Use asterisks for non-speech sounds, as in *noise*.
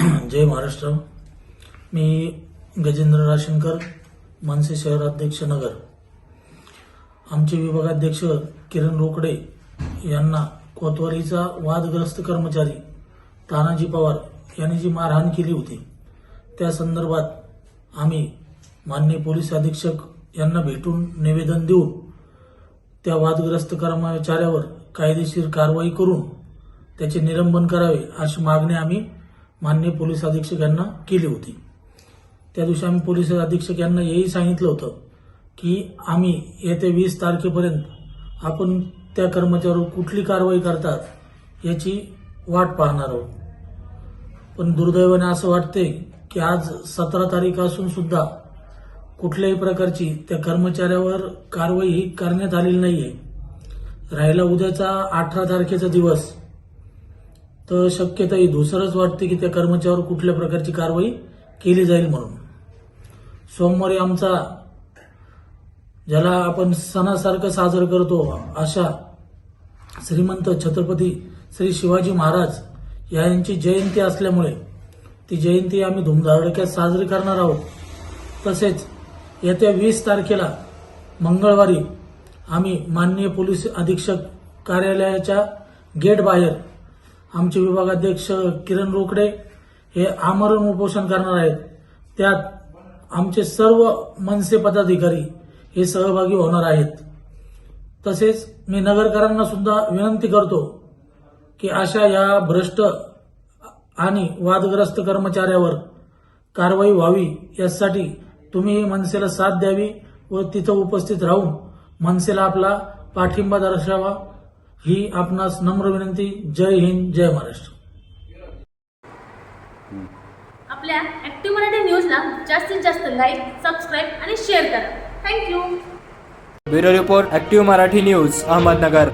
*clears throat* जय महाराष्ट्र. मी गजेंद्र राशनकर मनसे शहराध्यक्ष नगर. आमचे विभागाध्यक्ष किरण रोकडे यांना कोतवालीचा वादग्रस्त कर्मचारी तानाजी पवार यांनी जी मारहाण केली होती त्या संदर्भात आम्ही माननीय पोलीस अधीक्षक यांना भेटून निवेदन देऊन त्या वादग्रस्त कर्मचाऱ्यावर कायदेशीर कारवाई करून त्याचे निलंबन करावे अशी मागणी आम्ही माननीय पोलीस अधीक्षक यांना केली होती. त्या दिवशी आम्ही पोलीस अधीक्षक यांना हेही सांगितलं होतं की आम्ही येत्या वीस तारखेपर्यंत आपण त्या कर्मचाऱ्यावर कुठली कारवाई करतात याची वाट पाहणार आहोत. पण दुर्दैवाने असं वाटते की आज सतरा तारीख असून सुद्धा कुठल्याही प्रकारची त्या कर्मचाऱ्यावर कारवाई ही करण्यात आलेली नाहीये. राहिला उद्याचा अठरा तारखेचा दिवस. तर शक्यता ही धुसरच वाटते की त्या कर्मचाऱ्यावर कुठल्या प्रकारची कारवाई केली जाईल म्हणून. सोमवारी आमचा ज्याला आपण सणासारखं साजरं करतो अशा श्रीमंत छत्रपती श्री शिवाजी महाराज यांची जयंती असल्यामुळे ती जयंती आम्ही धुमधाडक्यात साजरी करणार आहोत. तसेच येत्या वीस तारखेला मंगळवारी आम्ही माननीय पोलीस अधीक्षक कार्यालयाच्या गेट बाहेर आमचे विभागाध्यक्ष किरण रोकडे हे आमरण उपोषण करणार आहेत. त्यात आमचे सर्व मनसे पदाधिकारी हे सहभागी होणार आहेत. तसेच मी नगरकरांना सुद्धा विनंती करतो की अशा या भ्रष्ट आणि वादग्रस्त कर्मचाऱ्यावर कारवाई व्हावी. यासाठी तुम्ही मनसेला साथ द्यावी व तिथं उपस्थित राहून मनसेला आपला पाठिंबा दर्शावा. ही आपणास नम्र विनंती. जय हिंद जय महाराष्ट्र. आपल्या ऍक्टिव्ह मराठी न्यूजला जास्तीत जास्त लाईक सबस्क्राईब आणि शेअर करा. Thank you bureau report active Marathi news Ahmednagar.